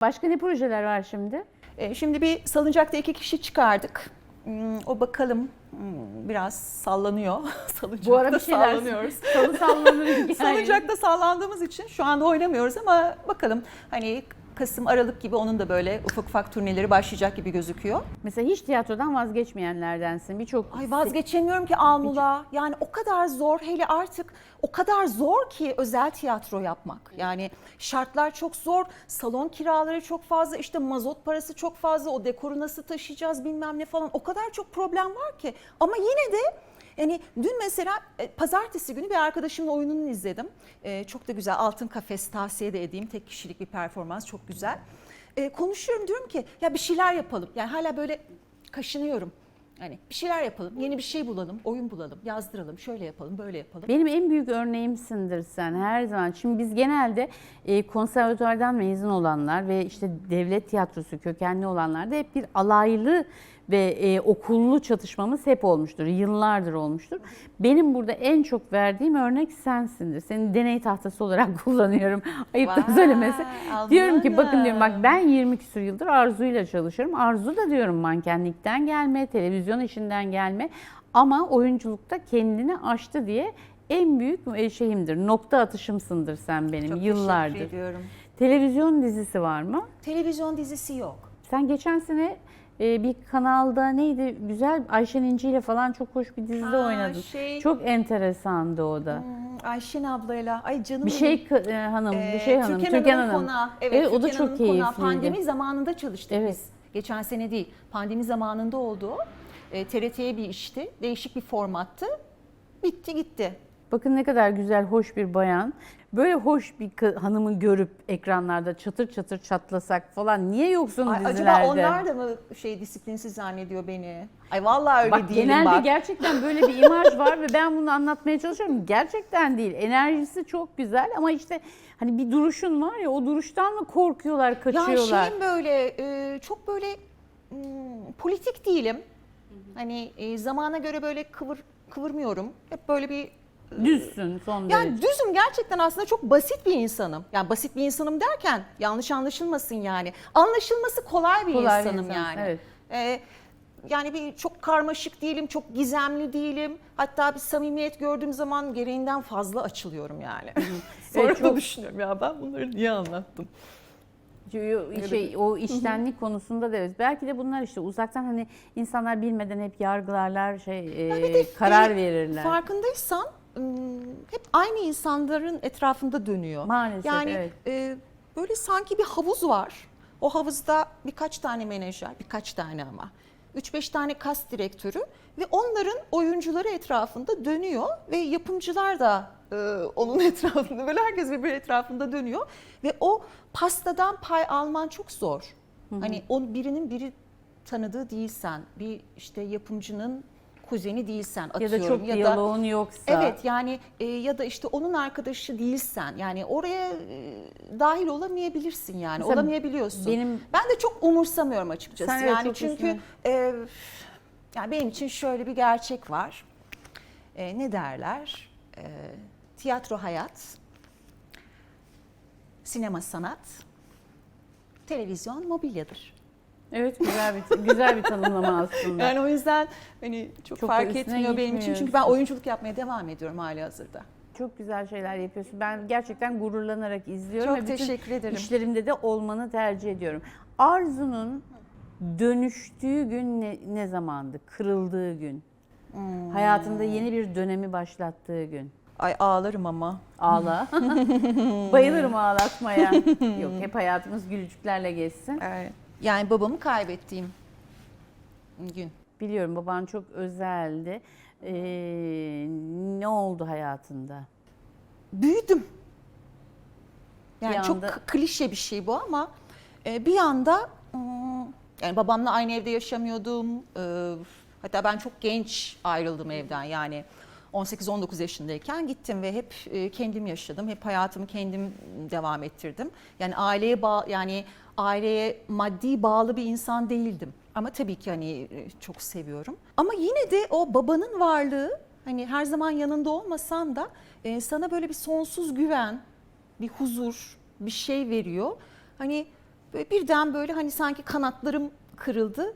Başka ne projeler var şimdi? E, Şimdi bir salıncakta iki kişi çıkardık. Hmm, O bakalım hmm, biraz sallanıyor. Salıncakta Bu ara bir şeyler sallanıyoruz. salı sallanır hikaye. Salıncakta sallandığımız için şu anda oynamıyoruz ama bakalım hani Kasım Aralık gibi onun da böyle ufak ufak turneleri başlayacak gibi gözüküyor. Mesela hiç tiyatrodan vazgeçmeyenlerdensin. Birçok Ay vazgeçemiyorum ki Almula. Yani o kadar zor hele artık o kadar zor ki özel tiyatro yapmak. Yani şartlar çok zor, salon kiraları çok fazla, işte mazot parası çok fazla, o dekoru nasıl taşıyacağız bilmem ne falan. O kadar çok problem var ki. Ama yine de yani dün mesela e, pazartesi günü bir arkadaşımla oyununu izledim. E, çok da güzel Altın Kafes tavsiye de edeyim. Tek kişilik bir performans çok güzel. E, konuşuyorum diyorum ki ya bir şeyler yapalım. Yani hala böyle kaşınıyorum. Hani bir şeyler yapalım, yeni bir şey bulalım, oyun bulalım, yazdıralım, şöyle yapalım, böyle yapalım. Benim en büyük örneğimsindir sen her zaman. Şimdi biz genelde e, mezun olanlar ve işte devlet tiyatrosu kökenli olanlar da hep bir alaylı ve e, okullu çatışmamız hep olmuştur. Yıllardır olmuştur. Benim burada en çok verdiğim örnek sensindir. Seni deney tahtası olarak kullanıyorum. Ayıp da söylemesi. Diyorum ki bakın diyorum bak ben 20 küsur yıldır Arzu'yla çalışıyorum. Arzu da diyorum mankenlikten gelme, televizyon işinden gelme. Ama oyunculukta kendini aştı diye en büyük e, şeyimdir. Nokta atışımsındır sen benim Çok yıllardır. teşekkür ediyorum. Televizyon dizisi var mı? Televizyon dizisi yok. Sen geçen sene e, bir kanalda neydi güzel Ayşen İnci ile falan çok hoş bir dizide Aa, oynadın. şey- Çok enteresandı o da. Hmm, Ayşen ablayla, ay canım Bir şey e, hanım, Ee, bir şey hanım, Türkan Hanım. konağı. Evet, Evet, o da çok Hanım'ın konağı. keyifliydi. Pandemi zamanında çalıştık Evet. biz. Geçen sene değil, pandemi zamanında oldu. E, TRT'ye bir işti, değişik bir formattı. Bitti gitti. Bakın ne kadar güzel, hoş bir bayan. Böyle hoş bir hanımı görüp ekranlarda çatır çatır çatlasak falan niye yoksun Ay, dizilerde? acaba onlar da mı şey disiplinsiz zannediyor beni? Ay vallahi öyle Bak değilim genelde bak. gerçekten böyle bir imaj var ve ben bunu anlatmaya çalışıyorum. Gerçekten değil. Enerjisi çok güzel ama işte hani bir duruşun var ya o duruştan mı korkuyorlar, Ya kaçıyorlar? şeyim böyle e, çok böyle hmm, politik değilim. Hani e, zamana göre böyle kıvır kıvırmıyorum. Hep böyle bir Düzsün son yani derece. düzüm gerçekten aslında çok basit bir insanım. Yani basit bir insanım derken yanlış anlaşılmasın yani. Anlaşılması kolay bir Kolay bir insanım insansın, yani. evet. E, yani bir çok karmaşık değilim, çok gizemli değilim. Hatta bir samimiyet gördüğüm zaman gereğinden fazla açılıyorum yani. Sonra Evet, da çok- düşünüyorum ya ben bunları niye anlattım? Şey, o iştenlik konusunda da evet. Belki de bunlar işte uzaktan hani insanlar bilmeden hep yargılarlar, şey e, karar verirler. Farkındaysan hep aynı insanların etrafında dönüyor. Maalesef, Yani evet. e, böyle sanki bir havuz var. O havuzda birkaç tane menajer, birkaç tane ama. 3-5 tane kas direktörü ve onların oyuncuları etrafında dönüyor ve yapımcılar da e, onun etrafında böyle herkes birbiri etrafında dönüyor ve o pastadan pay alman çok zor. Hani o birinin biri tanıdığı değilsen, bir işte yapımcının kuzeni değilsen ya atıyorum da çok diyaloğun yoksa. Evet yani e, ya da işte onun arkadaşı değilsen yani oraya e, dahil olamayabilirsin yani Mesela olamayabiliyorsun. benim- ben de çok umursamıyorum açıkçası. Sen yani çünkü e, yani benim için şöyle bir gerçek var. E, ne derler? E, tiyatro hayat, sinema sanat, televizyon mobilyadır. Evet güzel bir güzel bir tanımlama aslında. Yani o yüzden hani çok, Çok fark etmiyor benim için. Çünkü ben oyunculuk yapmaya devam ediyorum hali hazırda. Çok güzel şeyler yapıyorsun. Ben gerçekten gururlanarak izliyorum. Çok ve bütün teşekkür ederim. işlerimde de olmanı tercih ediyorum. Arzu'nun dönüştüğü gün ne, ne zamandı? Kırıldığı gün. Hmm. Hayatında yeni bir dönemi başlattığı gün. Ay ağlarım ama. Ağla. Bayılırım ağlatmaya. Yok hep hayatımız gülücüklerle geçsin. Yani babamı kaybettiğim gün. Biliyorum baban çok özeldi. Ee, ne oldu hayatında? Büyüdüm. Yani çok anda- k- klişe bir şey bu ama e, bir anda hmm, yani babamla aynı evde yaşamıyordum. E, Hatta ben çok genç ayrıldım evden yani 18-19 yaşındayken gittim ve hep e, kendim yaşadım. Hep hayatımı kendim devam ettirdim. Yani aileye bağ yani aileye maddi bağlı bir insan değildim. Ama tabii ki hani e, çok seviyorum. Ama yine de o babanın varlığı hani her zaman yanında olmasan da e, sana böyle bir sonsuz güven, bir huzur, bir şey veriyor. Hani Böyle birden böyle hani sanki kanatlarım kırıldı.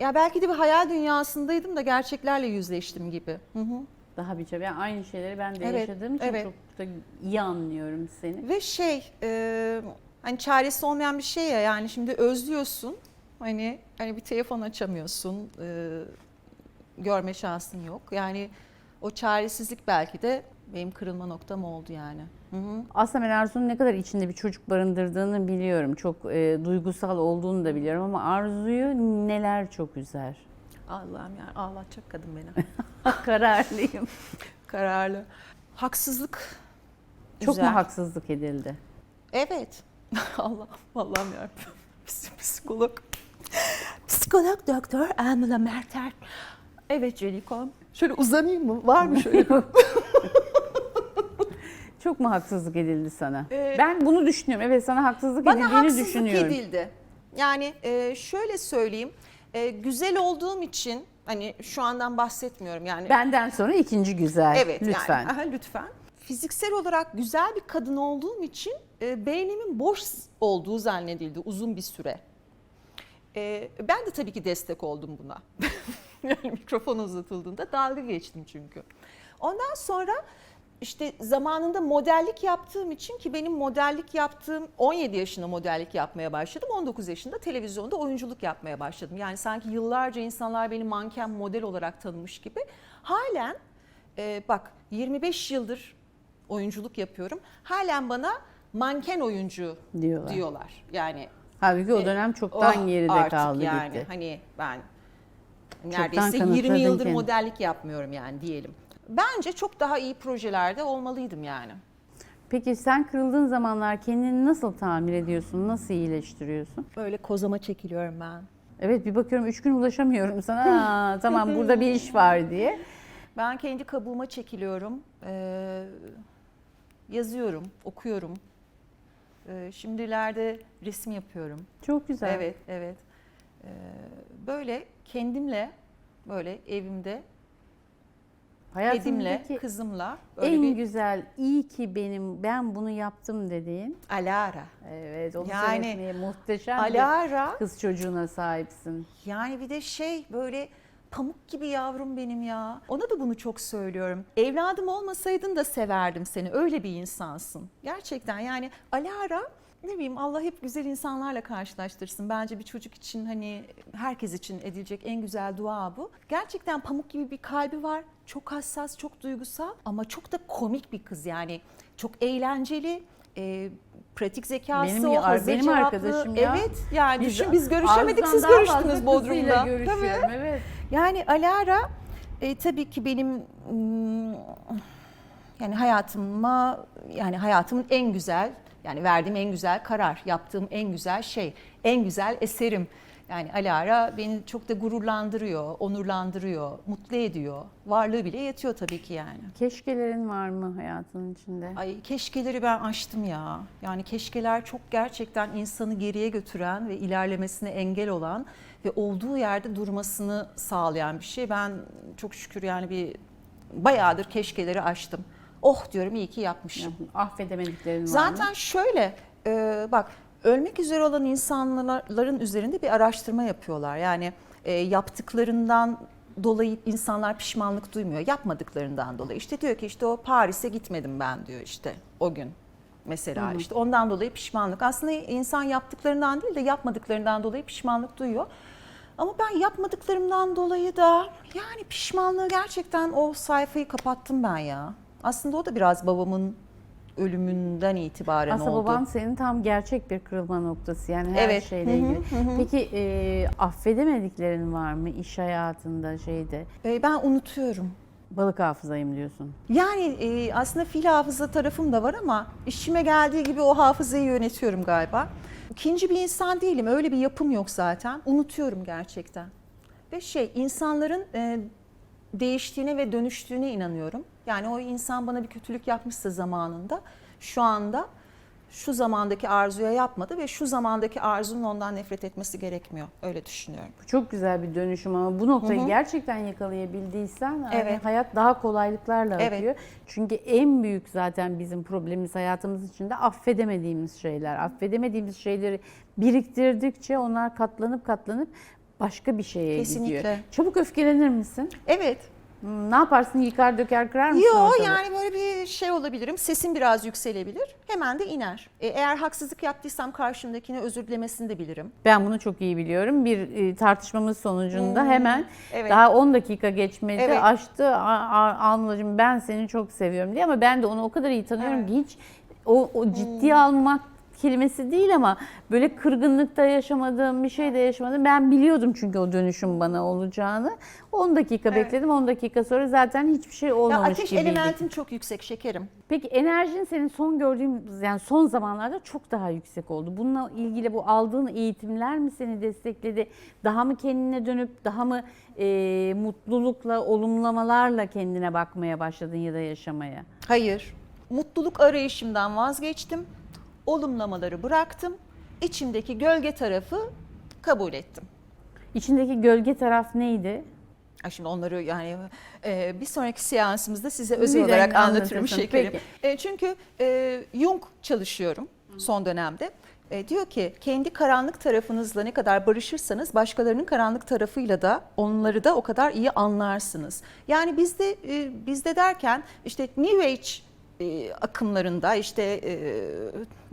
Ya belki de bir hayal dünyasındaydım da gerçeklerle yüzleştim gibi. Hı hı. Daha bir ben aynı şeyleri ben de Evet, yaşadığım için evet. çok da iyi anlıyorum seni. Ve şey e, hani çaresi olmayan bir şey ya yani şimdi özlüyorsun hani hani bir telefon açamıyorsun e, görme şansın yok yani o çaresizlik belki de benim kırılma noktam oldu yani. Hı hı. Aslında ben Arzu'nun ne kadar içinde bir çocuk barındırdığını biliyorum. Çok e, duygusal olduğunu da biliyorum ama Arzu'yu neler çok üzer. Allah'ım yani ağlatacak kadın beni. Kararlıyım. Kararlı. Haksızlık. Çok üzer. mu haksızlık edildi? Evet. Allah Allah'ım. Bizim psikolog. Psikolog doktor Amila Merter. Evet Celiko. Şöyle uzanayım mı? Var mı şöyle? Çok mu haksızlık edildi sana? Ee, ben bunu düşünüyorum. Evet sana haksızlık Bana edildiğini haksızlık düşünüyorum. edildi. Yani e, şöyle söyleyeyim. E, güzel olduğum için hani şu andan bahsetmiyorum yani. Benden sonra ikinci güzel. Evet Lütfen. yani aha, lütfen. Fiziksel olarak güzel bir kadın olduğum için e, beynimin boş olduğu zannedildi uzun bir süre. E, ben de tabii ki destek oldum buna. yani mikrofon uzatıldığında dalga geçtim çünkü. Ondan sonra işte zamanında modellik yaptığım için ki benim modellik yaptığım 17 yaşında modellik yapmaya başladım. 19 yaşında televizyonda oyunculuk yapmaya başladım. Yani sanki yıllarca insanlar beni manken model olarak tanımış gibi. Halen e, bak 25 yıldır oyunculuk yapıyorum. Halen bana manken oyuncu Diyorlar. diyorlar. Yani Halbuki o dönem çoktan oh, geride artık kaldı yani. gitti. Hani ben neredeyse kanıtladın 20 yıldır kendini. modellik yapmıyorum yani diyelim. Bence çok daha iyi projelerde olmalıydım yani. Peki sen kırıldığın zamanlar kendini nasıl tamir ediyorsun? Nasıl iyileştiriyorsun? Böyle kozama çekiliyorum ben. Evet bir bakıyorum üç gün ulaşamıyorum sana. Aa, tamam burada bir iş var diye. Ben kendi kabuğuma çekiliyorum. Ee, yazıyorum, okuyorum. Ee, şimdilerde resim yapıyorum. Çok güzel. Evet, evet. Ee, böyle kendimle böyle evimde kedimle, Hayatımdaki kızımla böyle en bir güzel, iyi ki benim, ben bunu yaptım dediğin. Alara. Evet onu Yani, seyretmeye muhteşem Alara bir kız çocuğuna sahipsin. yani bir de şey böyle pamuk gibi yavrum benim ya. Ona da bunu çok söylüyorum. Evladım olmasaydın da severdim seni. Öyle bir insansın. Gerçekten yani Alara ne bileyim Allah hep güzel insanlarla karşılaştırsın. Bence bir çocuk için hani herkes için edilecek en güzel dua bu. Gerçekten pamuk gibi bir kalbi var. Çok hassas, çok duygusal ama çok da komik bir kız yani. Çok eğlenceli. e, pratik zekası Benim o, hazır benim cevaplı. arkadaşım ya. Evet yani düşün biz görüşemedik siz görüştünüz Bodrum'da. Tabii. evet. Yani Alara e, tabii ki benim mm, yani hayatıma yani hayatımın en güzel yani verdiğim en güzel karar, yaptığım en güzel şey, en güzel eserim. Yani Alara beni çok da gururlandırıyor, onurlandırıyor, mutlu ediyor. Varlığı bile yetiyor tabii ki yani. Keşkelerin var mı hayatının içinde? Ay keşkeleri ben aştım ya. Yani keşkeler çok gerçekten insanı geriye götüren ve ilerlemesine engel olan ve olduğu yerde durmasını sağlayan bir şey. Ben çok şükür yani bir bayağıdır keşkeleri aştım. Oh diyorum iyi ki yapmışım. Affedemediklerin var mı? Zaten şöyle e, bak ölmek üzere olan insanların üzerinde bir araştırma yapıyorlar. Yani e, yaptıklarından dolayı insanlar pişmanlık duymuyor. Yapmadıklarından dolayı. İşte diyor ki işte o Paris'e gitmedim ben diyor işte o gün. Mesela işte ondan dolayı pişmanlık. Aslında insan yaptıklarından değil de yapmadıklarından dolayı pişmanlık duyuyor. Ama ben yapmadıklarımdan dolayı da yani pişmanlığı gerçekten o sayfayı kapattım ben ya. Aslında o da biraz babamın ölümünden itibaren Aslında oldu. baban senin tam gerçek bir kırılma noktası yani her Evet. şeyle Hı hı, ilgili. Peki e, affedemediklerin var mı iş hayatında şeyde? Ee, ben unutuyorum. Balık hafızayım diyorsun. Yani e, aslında fil hafıza tarafım da var ama işime geldiği gibi o hafızayı yönetiyorum galiba. İkinci bir insan değilim. Öyle bir yapım yok zaten. Unutuyorum gerçekten. Ve şey insanların e, değiştiğine ve dönüştüğüne inanıyorum. Yani o insan bana bir kötülük yapmışsa zamanında şu anda şu zamandaki arzuya yapmadı ve şu zamandaki arzunun ondan nefret etmesi gerekmiyor. Öyle düşünüyorum. Bu çok güzel bir dönüşüm ama bu noktayı gerçekten yakalayabildiysen yani Evet. hayat daha kolaylıklarla Evet. akıyor. Çünkü en büyük zaten bizim problemimiz hayatımız içinde affedemediğimiz şeyler. Affedemediğimiz şeyleri biriktirdikçe onlar katlanıp katlanıp başka bir şeye Kesinlikle. gidiyor. Çabuk öfkelenir misin? Evet. Hmm, Ne yaparsın? Yıkar döker kırar mısın? Yo ortalığı? yani böyle bir şey olabilirim. Sesim biraz yükselebilir. Hemen de iner. E, eğer haksızlık yaptıysam karşımdakine özür dilemesini de bilirim. Ben bunu çok iyi biliyorum. Bir e, tartışmamız sonucunda hemen Hmm, evet. daha 10 dakika geçmedi Evet. açtı "A- ben seni çok seviyorum diye ama ben de onu o kadar iyi tanıyorum ki hiç o, o ciddiye Hmm. almak kelimesi değil ama böyle kırgınlıkta yaşamadığım bir şey de yaşamadım. Ben biliyordum çünkü o dönüşüm bana olacağını. 10 dakika Evet. bekledim. 10 dakika sonra zaten hiçbir şey Ya olmamış ateş gibiydi. elementim çok yüksek şekerim. Peki enerjin senin son gördüğüm yani son zamanlarda çok daha yüksek oldu. Bununla ilgili bu aldığın eğitimler mi seni destekledi? Daha mı kendine dönüp daha mı e, mutlulukla, olumlamalarla kendine bakmaya başladın ya da yaşamaya? Hayır. Mutluluk arayışımdan vazgeçtim. Olumlamaları bıraktım. İçimdeki gölge tarafı kabul ettim. İçindeki gölge taraf neydi? Ay Şimdi onları yani e, bir sonraki seansımızda size özel Bir olarak anlatırım şekerim. Peki. E, çünkü e, Jung çalışıyorum son dönemde. E, diyor ki kendi karanlık tarafınızla ne kadar barışırsanız başkalarının karanlık tarafıyla da onları da o kadar iyi anlarsınız. Yani bizde e, bizde derken işte New Age e, akımlarında işte e,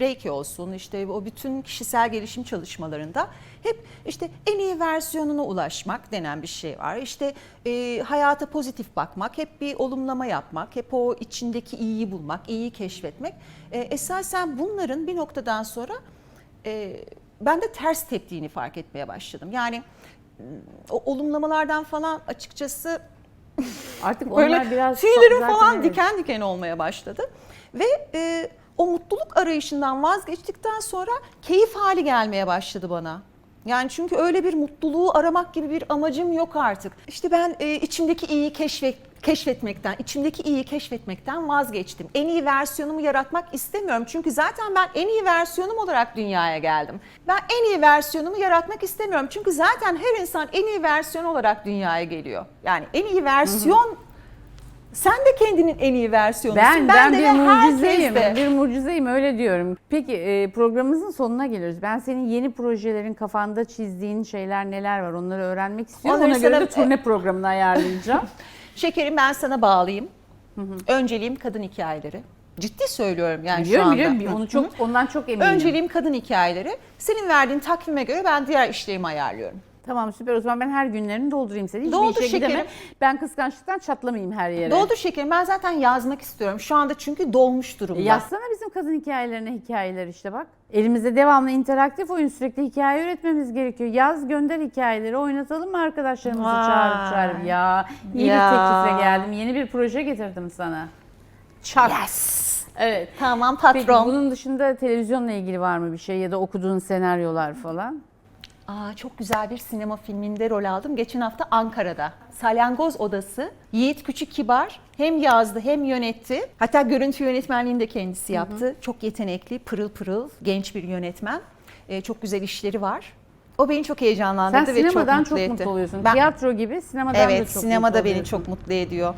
Reiki olsun işte o bütün kişisel gelişim çalışmalarında hep işte en iyi versiyonuna ulaşmak denen bir şey var. İşte e, hayata pozitif bakmak, hep bir olumlama yapmak, hep o içindeki iyiyi bulmak, iyiyi keşfetmek. Esasen bunların bir noktadan sonra ben de ters teptiğini fark etmeye başladım. Yani m, o olumlamalardan falan açıkçası Artık böyle onlar biraz tüylerim falan evet. diken diken olmaya başladı. Ve e, o mutluluk arayışından vazgeçtikten sonra keyif hali gelmeye başladı bana. Yani çünkü öyle bir mutluluğu aramak gibi bir amacım yok artık. İşte ben e, içimdeki iyiyi keşfet, keşfetmekten, içimdeki iyiyi keşfetmekten vazgeçtim. En iyi versiyonumu yaratmak istemiyorum. Çünkü zaten ben en iyi versiyonum olarak dünyaya geldim. Ben en iyi versiyonumu yaratmak istemiyorum. Çünkü zaten her insan en iyi versiyon olarak dünyaya geliyor. Yani en iyi versiyon sen de kendinin en iyi versiyonusun. Ben, ben, de bir mucizeyim. de. Bir mucizeyim öyle diyorum. Peki e, programımızın sonuna geliyoruz. Ben senin yeni projelerin kafanda çizdiğin şeyler neler var onları öğrenmek istiyorum. Onları Ona göre sana- de turne programını ayarlayacağım. Şekerim ben sana bağlayayım. Önceliğim kadın hikayeleri. Ciddi söylüyorum yani şu biliyorum anda. biliyorum. Onu çok ondan çok eminim. Önceliğim kadın hikayeleri. Senin verdiğin takvime göre ben diğer işlerimi ayarlıyorum. Tamam süper o zaman ben her günlerini doldurayım seni. Hiçbir Doldur işe şekerim. gidemem. Ben kıskançlıktan çatlamayayım her yere. Doldur şekerim ben zaten yazmak istiyorum. Şu anda çünkü dolmuş durumda. E, yazsana bizim kadın hikayelerine hikayeler işte bak. Elimizde devamlı interaktif oyun sürekli hikaye üretmemiz gerekiyor. Yaz gönder hikayeleri oynatalım mı arkadaşlarımızı Vay. çağırıp çağırıp ya. iyi Ya. bir teklifle geldim. Yeni bir proje getirdim sana. Çak. Yes. Evet. Tamam Peki patron. bunun dışında televizyonla ilgili var mı bir şey ya da okuduğun senaryolar falan? Aa, çok güzel bir sinema filminde rol aldım. Geçen hafta Ankara'da. Salyangoz Odası. Yiğit Küçük Kibar hem yazdı hem yönetti. Hatta görüntü yönetmenliğini de kendisi yaptı. Çok yetenekli, pırıl pırıl, genç bir yönetmen. Ee, çok güzel işleri var. O beni çok heyecanlandırdı Sen ve çok sinemadan mutlu çok, etti. mutlu oluyorsun. Ben- Tiyatro gibi sinemadan da Evet, çok sinemada mutlu beni oluyorsun. çok mutlu ediyor.